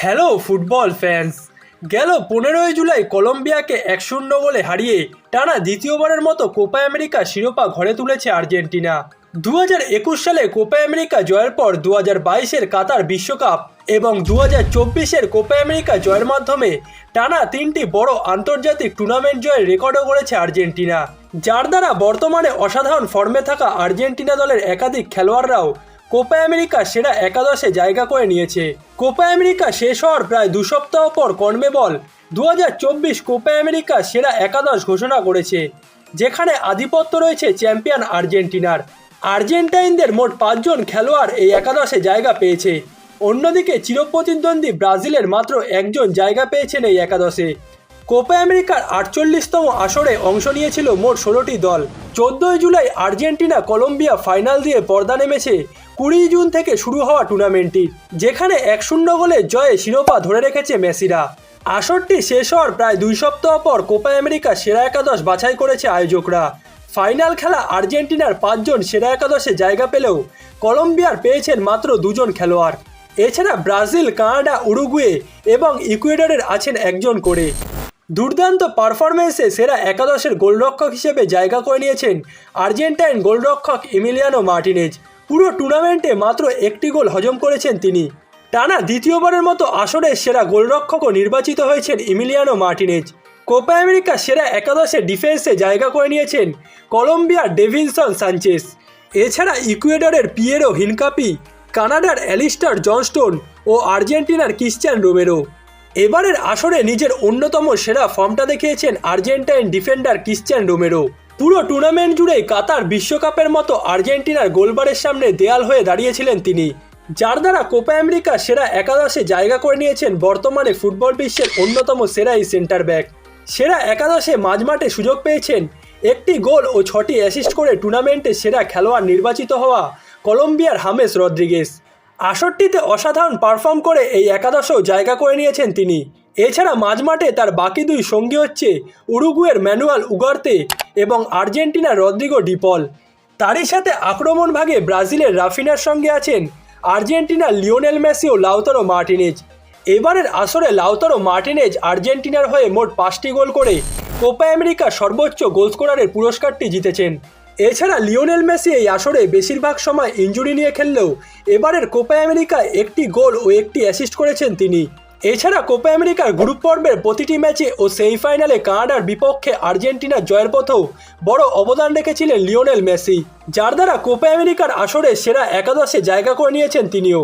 Hello football fans. গেল পনেরোই জুলাই কলম্বিয়াকে এক শূন্য গোলে হারিয়ে টানা দ্বিতীয়বারের মতো কোপা আমেরিকা শিরোপা ঘরে তুলেছে আর্জেন্টিনা। দু একুশ সালে কোপা আমেরিকা জয়ের পর দু হাজার বাইশের কাতার বিশ্বকাপ এবং দু হাজার চব্বিশের কোপা আমেরিকা জয়ের মাধ্যমে টানা তিনটি বড় আন্তর্জাতিক টুর্নামেন্ট জয়ের রেকর্ডও করেছে আর্জেন্টিনা। যার দ্বারা বর্তমানে অসাধারণ ফর্মে থাকা আর্জেন্টিনা দলের একাধিক খেলোয়াড়রাও কোপা আমেরিকা সেরা একাদশে জায়গা করে নিয়েছে। কোপা আমেরিকা শেষ হওয়ার প্রায় দু সপ্তাহ পর কনমেবল দু হাজার চব্বিশ কোপা আমেরিকা সেরা একাদশ ঘোষণা করেছে, যেখানে আধিপত্য রয়েছে চ্যাম্পিয়ন আর্জেন্টিনার। আর্জেন্টাইনদের মোট পাঁচজন খেলোয়াড় এই একাদশে জায়গা পেয়েছে। অন্যদিকে চিরপ্রতিদ্বন্দ্বী ব্রাজিলের মাত্র একজন জায়গা পেয়েছেন এই একাদশে। কোপা আমেরিকার আটচল্লিশতম আসরে অংশ নিয়েছিল মোট ষোলোটি দল। চোদ্দই জুলাই আর্জেন্টিনা কলম্বিয়া ফাইনাল দিয়ে পর্দা নেমেছে কুড়ি জুন থেকে শুরু হওয়া টুর্নামেন্টটি, যেখানে এক শূন্য গোলে জয়ে শিরোপা ধরে রেখেছে মেসিরা। আসরটি শেষ হওয়ার প্রায় দুই সপ্তাহ পর কোপা আমেরিকা সেরা একাদশ বাছাই করেছে আয়োজকরা। ফাইনাল খেলা আর্জেন্টিনার পাঁচজন সেরা একাদশে জায়গা পেলেও কলম্বিয়ার পেয়েছেন মাত্র দুজন খেলোয়াড়। এছাড়া ব্রাজিল, কানাডা, উরুগুয়ে এবং ইকুয়েডরের আছেন একজন করে। দুর্দান্ত পারফরমেন্সে সেরা একাদশের গোলরক্ষক হিসেবে জায়গা করে নিয়েছেন আর্জেন্টাইন গোলরক্ষক ইমিলিয়ানো মার্টিনেজ। পুরো টুর্নামেন্টে মাত্র একটি গোল হজম করেছেন তিনি। টানা দ্বিতীয়বারের মতো আসরের সেরা গোলরক্ষকও নির্বাচিত হয়েছেন ইমিলিয়ানো মার্টিনেজ। কোপা আমেরিকা সেরা একাদশে ডিফেন্সে জায়গা করে নিয়েছেন কলম্বিয়ার ডেভিনসন সানচেস এছাড়া ইকুয়েডরের পিয়েরো হিনকাপি, কানাডার অ্যালিস্টার জনস্টোন ও আর্জেন্টিনার ক্রিশ্চিয়ান রোমেরো। এবারের আসরে নিজের অন্যতম সেরা ফর্মটা দেখিয়েছেন আর্জেন্টাইন ডিফেন্ডার ক্রিশ্চিয়ান রোমেরো। পুরো টুর্নামেন্ট জুড়েই কাতার বিশ্বকাপের মতো আর্জেন্টিনার গোলবারের সামনে দেয়াল হয়ে দাঁড়িয়েছিলেন তিনি। যার দ্বারা কোপা আমেরিকা সেরা একাদশে জায়গা করে নিয়েছেন বর্তমানে ফুটবল বিশ্বের অন্যতম সেরা এই সেন্টার ব্যাক। সেরা একাদশে মাঝমাঠে সুযোগ পেয়েছেন একটি গোল ও ছটি অ্যাসিস্ট করে টুর্নামেন্টে সেরা খেলোয়াড় নির্বাচিত হওয়া কলম্বিয়ার হামেস রদ্রিগেস আসরটিতে অসাধারণ পারফর্ম করে এই একাদশেও জায়গা করে নিয়েছেন তিনি। এছাড়া মাঝমাঠে তার বাকি দুই সঙ্গী হচ্ছে উরুগুয়ের ম্যানুয়াল উগার্তে এবং আর্জেন্টিনার রদ্রিগো ডিপল তারই সাথে আক্রমণ ভাগে ব্রাজিলের রাফিনার সঙ্গে আছেন আর্জেন্টিনার লিওনেল মেসি ও লাউতারো মার্টিনেজ। এবারের আসরে লাউতারো মার্টিনেজ আর্জেন্টিনার হয়ে মোট পাঁচটি গোল করে কোপা আমেরিকার সর্বোচ্চ গোল স্কোরারের পুরস্কারটি জিতেছেন। এছাড়া লিওনেল মেসি এই আসরে বেশিরভাগ সময় ইঞ্জুরি নিয়ে খেললেও এবারের কোপা আমেরিকায় একটি গোল ও একটি অ্যাসিস্ট করেছেন তিনি। এছাড়া কোপা আমেরিকার গ্রুপ পর্বের প্রতিটি ম্যাচে ও সেমিফাইনালে কানাডার বিপক্ষে আর্জেন্টিনার জয়ের পথেও বড় অবদান রেখেছিলেন লিওনেল মেসি, যার দ্বারা কোপা আমেরিকার আসরে সেরা একাদশে জায়গা করে নিয়েছেন তিনিও।